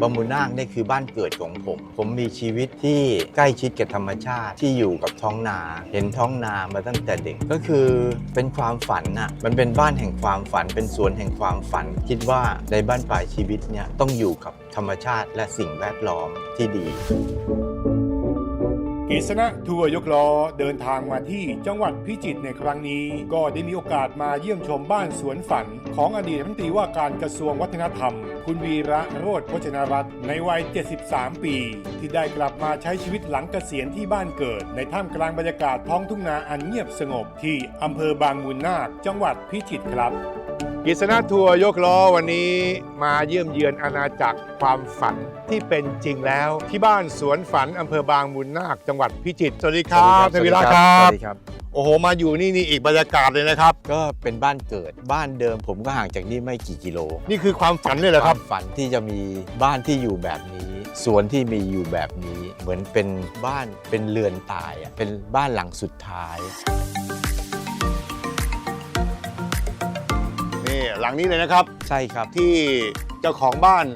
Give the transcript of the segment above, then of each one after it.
บามูนางนี่คือบ้านเกิดของผม ผมมีชีวิตที่ใกล้ชิดกับธรรมชาติที่อยู่กับท้องนา เห็นท้องนามาตั้งแต่เด็กก็คือเป็นความฝันน่ะมันเป็นบ้านแห่งความฝัน เป็นสวนแห่งความฝัน คิดว่าในบ้านปลายชีวิตเนี่ยต้องอยู่กับธรรมชาติและสิ่งแวดล้อมที่ดี กิษณะทัวร์ยกล้อเดินทางมาที่จังหวัดพิจิตรในครั้งนี้ ก็ได้มีโอกาสมาเยี่ยมชมบ้านสวนฝัน ของอดีตรัฐมนตรีว่าการกระทรวงวัฒนธรรม คุณวีระโรธพจนรัตน์ในวัย 73 ปี ที่ได้กลับมาใช้ชีวิตหลังเกษียณที่บ้านเกิด ในท่ามกลางบรรยากาศท้องทุ่งนาอันเงียบสงบที่อำเภอบางมูลนาคจังหวัดพิจิตรครับ กิษณะทัวร์ยกล้อวันนี้มาเยี่ยมเยือนอาณาจักรความฝันที่เป็นจริงแล้ว ที่บ้านสวนฝันอำเภอบางมูลนาคจังหวัดพิจิตรสวัสดีครับนายวีระครัสบวัสดีครับ โอ้โห มาอยู่นี่นี่อีกบรรยากาศเลยนะครับ ก็เป็นบ้านเกิดบ้านเดิมผมก็ห่างจากนี่ไม่กี่กิโลนี่คือความฝันเลยเหรอครับวามฝันที่จะมีบ้านที่อยู่แบบนี้สวนที่มีอยู่แบบนี้ เหมือนเป็นบ้านเป็นเรือนตายอะเป็นบ้านหลังสุดท้าย หลังนี้เลยนะครับ ใช่ครับที่เจ้าของบ้าน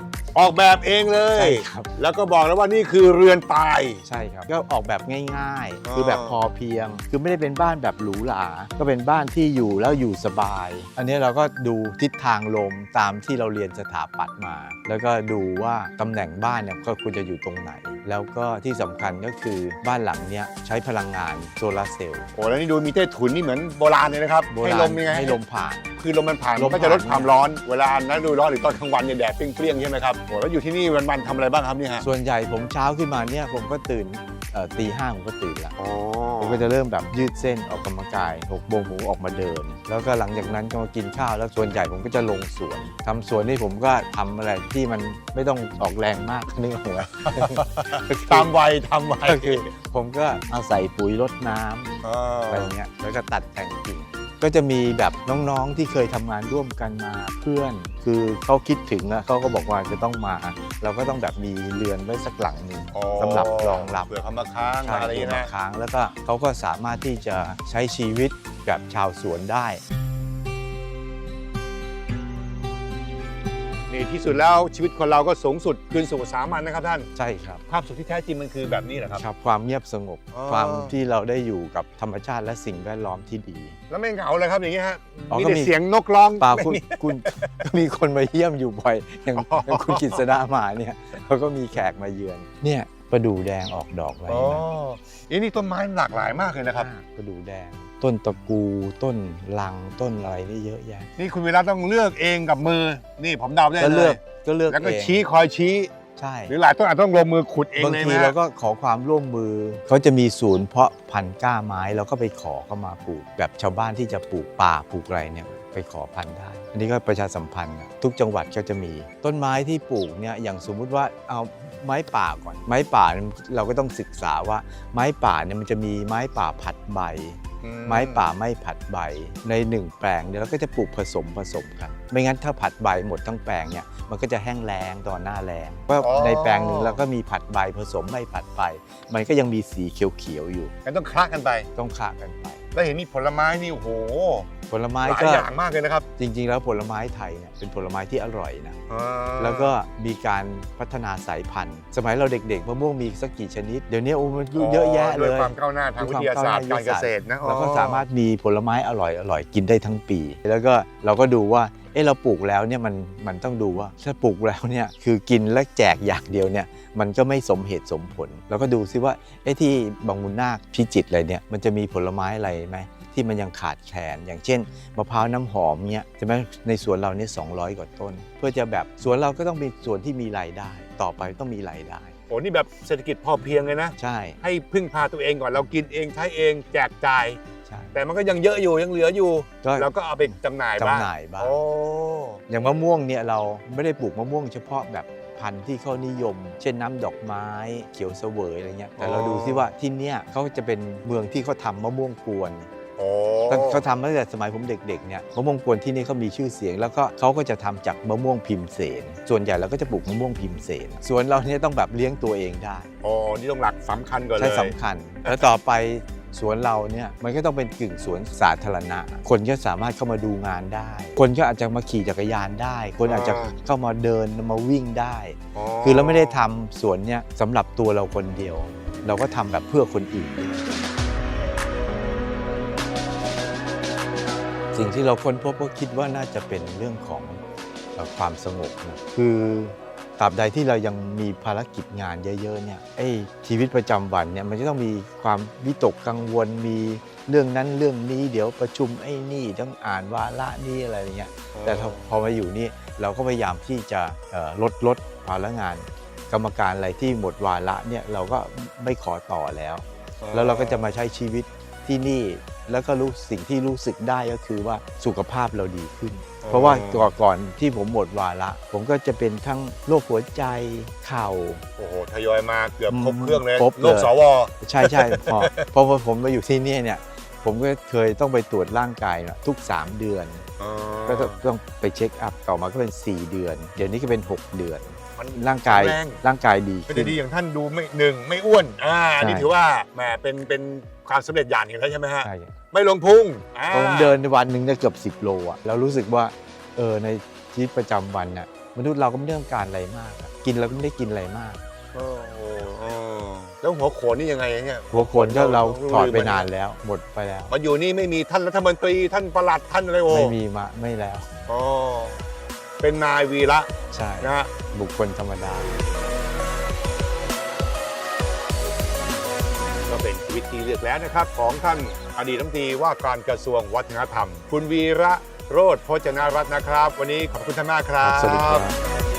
ออกแบบเองเลใช่ย ครับ แล้วก็บอกแล้วว่านี่คือเรือนตาย ใช่ครับ ก็ออกแบบง่ายอ๋อ ๆ คือแบบพอเพียง คือไม่ได้เป็นบ้านแบบหรูหรา ก็เป็นบ้านที่อยู่แล้วอยู่สบาย อันนี้เราก็ดูทิศทางลมตามที่เราเรียนสถาปัตย์มา แล้วก็ดูว่าตำแหน่งบ้านเนี่ยก็ควรจะอยู่ตรงไหน แล้วก็ที่สำคัญก็คือบ้านหลังเนี้ยใช้พลังงานโซลาร์เซลล์โอ้แล้วนี่ดูมีใต้ถุนนี่เหมือนโบราณเลยนะครับ โบให้ราลณมยังไงให้ลมผ่าน คือลมมันผ่านลมก็จะลดผ่าน ความร้อน เวลานั้นดูร้อนหรือตอนกลางวันเนี่ยแดดเปรี้ยงๆใช่ไหมครับโอ้แล้วอยู่ที่นี่วันๆทำอะไรบ้างครับเนี่ยฮะส่วนใหญ่ผมเช้าขึ้นมาเนี่ยผมก็ตื่นเอ่อตีห้าผมก็ตื่นละ อ๋อผมก็จะเริ่มแบบยืดเส้นออกกำลังกายหกโมงผมออกมาเดิน แล้วก็หลังจากนั้นก็มากินข้าวแล้วส่วนใหญ่ผมก็จะลงสวนทำสวนนี่ผมก็ทำอะไรที่มันไม่ต้องออกแรงมากนึกออกไหมตามวัยทำวัยก็คือผมก็เอาใส่ปุ๋ยรดน้ำอ๋ออะไรอย่างเงี้ยแล้วก็ตัดแต่งกิ่ง ก็จะมีแบบน้องๆที่เคยทำงานร่วมกันมาเพื่อน คือเขาคิดถึงอะเขาก็บอกว่าจะต้องมา เราก็ต้องแบบมีเรือนไว้สักหลังหนึ่งอ๋อสำหรับรองรับเผื่อเขามาค้างใช่อะไรอย่างมาเงี้ยนะค้างแล้วก็เขาก็สามารถที่จะใช้ชีวิตแบบชาวสวนได้ ที่สุดแล้วชีวิตคนเราก็สูงสุดคืนสู่สามัญนะครับท่าน ใช่ครับ ความสุขที่แท้จริงมันคือแบบนี้เหรอครับ ครับ ความเงียบสงบ อ๋อ ความที่เราได้อยู่กับธรรมชาติและสิ่งแวดล้อมที่ดี แล้วไม่เหงาเลยครับอย่างเงี้ยฮะอ๋อมีก็แต่มี เสียงนกร้องเปล่าไม่คุณมี คุณก็มีคนมาเยี่ยมอยู่บ่อยอย่างอ๋ออ ย่างคุณกิษณะมาเนี่ยเขาก็มีแขกมาเยือน เนี่ย ประดู่แดงออกดอกไว้อ๋อนะนี่ต้นไม้หลากหลายมากเลยนะครับประดู่แดง ต้นตะกูต้นลังต้นอะไรนี่เยอะแยะนี่คุณวีระต้องเลือกเองกับมือ นี่ผมเดาได้ก็เลเลือยกก็เลือกแล้วก็เองชี้คอยชี้ ใช่ หรือหลายต้นอาจต้องลงมือขุดเองบางเลยทีนะเราก็ขอความร่วมมือ เขาจะมีศูนย์เพาะพันธุ์กล้าไม้เราก็ไปขอเข้ามาปลูก แบบชาวบ้านที่จะปลูกป่าปลูกอะไรเนี่ย ไปขอพันธุ์ได้ อันนี้ก็ประชาสัมพันธ์อะทุกจังหวัดก็จะมี ต้นไม้ที่ปลูกเนี่ยอย่างสมมุติว่าเอาไม้ป่าก่อน ไม้ป่าเนี่ยเราก็ต้องศึกษาว่าไม้ป่าเนี่ยมันจะมีไม้ป่าผัดใบอืไม้ป่าไม่ผัดใบ ในหนึ่งแปลงเนี่ยเราก็จะปลูกผสมผสมกัน ไม่งั้นถ้าผัดใบหมดทั้งแปลงเนี่ยมันก็จะแห้งแล้งตอนหน้าแล้งก็ในแปลงหนึ่งเราก็มีผัดใบผสมไม่ผัดใบมันก็ยังมีสีเขียวๆอยู่ งั้นต้องคละกันไป ต้องคละกันไป แล้วเห็นมีผลไม้นี่โอ้โห ผลไม้หลายก็อย่างมากเลยนะครับ จริง ๆ แล้วผลไม้ไทยเนี่ยเป็นผลไม้ที่อร่อยนะอ่าแล้วก็มีการพัฒนาสายพันธุ์ สมัยเราเด็กๆมะม่วงมีสักกี่ชนิด เดี๋ยวนี้โอ้มันเยอะแยะเลด้วยยความก้าวหน้าทางวิทยาศาสตร์การเกษตรนะเราก็สามารถมีผลไม้อร่อยอร่อยกินได้ทั้งปี แล้วก็เราก็ดูว่าเออเราปลูกแล้วเนี่ยมันมันต้องดูว่าถ้าปลูกแล้วเนี่ยคือกินและแจกอย่างเดียวเนี่ยมันก็ไม่สมเหตุสมผลเราก็ดูซิว่าเอ้ที่บางมุนนาคพิจิตรอะไรเนี่ยมันจะมีผลไม้อะไรไหม ที่มันยังขาดแคลนอย่างเช่นมะพร้าวน้ำหอมเนี่ยใช่ไหมในสวนเราเนี่ย200กว่าต้น เพื่อจะแบบสวนเราก็ต้องเป็นสวนที่มีรายได้ ต่อไปต้องมีรายได้โอ้นี่แบบเศรษฐกิจพอเพียงเลยนะ ใช่ ให้พึ่งพาตัวเองก่อนเรากินเองใช้เองแจกจ่ายใช่แต่มันก็ยังเยอะอยู่ยังเหลืออยู่ก็เราก็เอาไปจำหน่ายบ้างจำหน่ายบ้างโอ้อย่างมะม่วงเนี่ยเราไม่ได้ปลูกมะม่วงเฉพาะแบบพันธุ์ที่เขานิยม เช่นน้ำดอกไม้ เขียวเสวยอะไรเงี้ยแต่เราดูซิว่าที่เนี่ยเขาจะเป็นเมืองที่เขาทำมะม่วงกวนโอ้ เขาทำมาตั้งแต่สมัยผมเด็กๆเนี่ยมะม่วงกวนที่นี่เขามีชื่อเสียง แล้วก็เขาก็จะทำจากมะม่วงพิมพ์เสน ส่วนใหญ่เราก็จะปลูกมะม่วงพิมพ์เสนส่วนเราเนี่ยต้องแบบเลี้ยงตัวเองได้โอ้นี่ต้องหลักสำคัญก่อนเลยใช่สำคัญ แล้วต่อไปสวนเราเนี่ยมันก็ต้องเป็นกึ่งสวนสาธารณะ คนก็สามารถเข้ามาดูงานได้ คนก็อาจจะมาขี่จักรยานได้ คนอาจจะเข้ามาเดินมาวิ่งได้ คือเราไม่ได้ทำสวนเนี่ยสำหรับตัวเราคนเดียว เราก็ทำแบบเพื่อคนอื่น สิ่งที่เราค้นพบก็คิดว่าน่าจะเป็นเรื่องของเอ่อความสงบนะคือตราบใดที่เรายังมีภารกิจงานเยอะๆเนี่ยไอ้ชีวิตประจำวันเนี่ยมันจะต้องมีความวิตกกังวลมีเรื่องนั้นเรื่องนี้เดี๋ยวประชุมไอ้นี่ต้องอ่านวาระนี่อะไรอย่างเงี้ยแต่ถ้าพอมาอยู่นี่เราก็พยายามที่จะเอ่อลดลดภาระงาน กรรมการอะไรที่หมดวาระเนี่ยเราก็ไม่ขอต่อแล้ว แล้วเราก็จะมาใช้ชีวิตที่นี่ แล้วก็รู้สิ่งที่รู้สึกได้ก็คือว่าสุขภาพเราดีขึ้น เพราะว่าก่อนก่อนที่ผมหมดวาระผมก็จะเป็นทั้งโรคหัวใจเข่าโอ้โหทยอยมาเกือบอืมครบเครื่องเลยครบเลยโลกสวใช่ใช่พอพอผมมาอยู่ที่นี่เนี่ยผมก็เคยต้องไปตรวจร่างกายนะทุก 3 เดือนก็ต้องต้องไปเช็คอัพต่อมาก็เป็น 4 เดือน เดี๋ยวนี้ก็เป็น 6 เดือนมันร่างกายแข็งแรงร่างกายดีเป็นขึ้นดีอย่างท่านดูไม่หนึ่งไม่อ้วนอ่าอันนี่ใช่ถือว่าแหมเป็นเป็นความสำเร็จอย่างหนึ่งแล้วใช่ไหมฮะใช่ ไม่ลงพุงอ่าผมเดินในวันหนึ่งได้เกือบ 10 โลอะเรารู้สึกว่าเออในชีวิตประจำวันน่ะมนุษย์เราก็ไม่ได้ต้องการอะไรมากอะกินเราก็ไม่ได้กินอะไรมาก โอ้โหเออแล้วหัวโขนนี่ยังไงเนี่ยหัวโคนก็เราเราถอดไปลืมไปนานแล้ว หมดไปแล้ว มาอยู่นี่ไม่มีท่านรัฐมนตรีท่านประหลัดท่านอะไรโอ้ไม่มีมาไม่แล้ว อ๋อเป็นนายวีระใช่นะฮะ บุคคลธรรมดา เป็นชีวิตที่เลือกแล้วนะครับ ของท่านอดีตรัฐมนตรีว่าการกระทรวงวัฒนธรรม คุณวีระโรธพจนารัตน์นะครับ วันนี้ขอบคุณท่านมากครับ สวัสดีครับ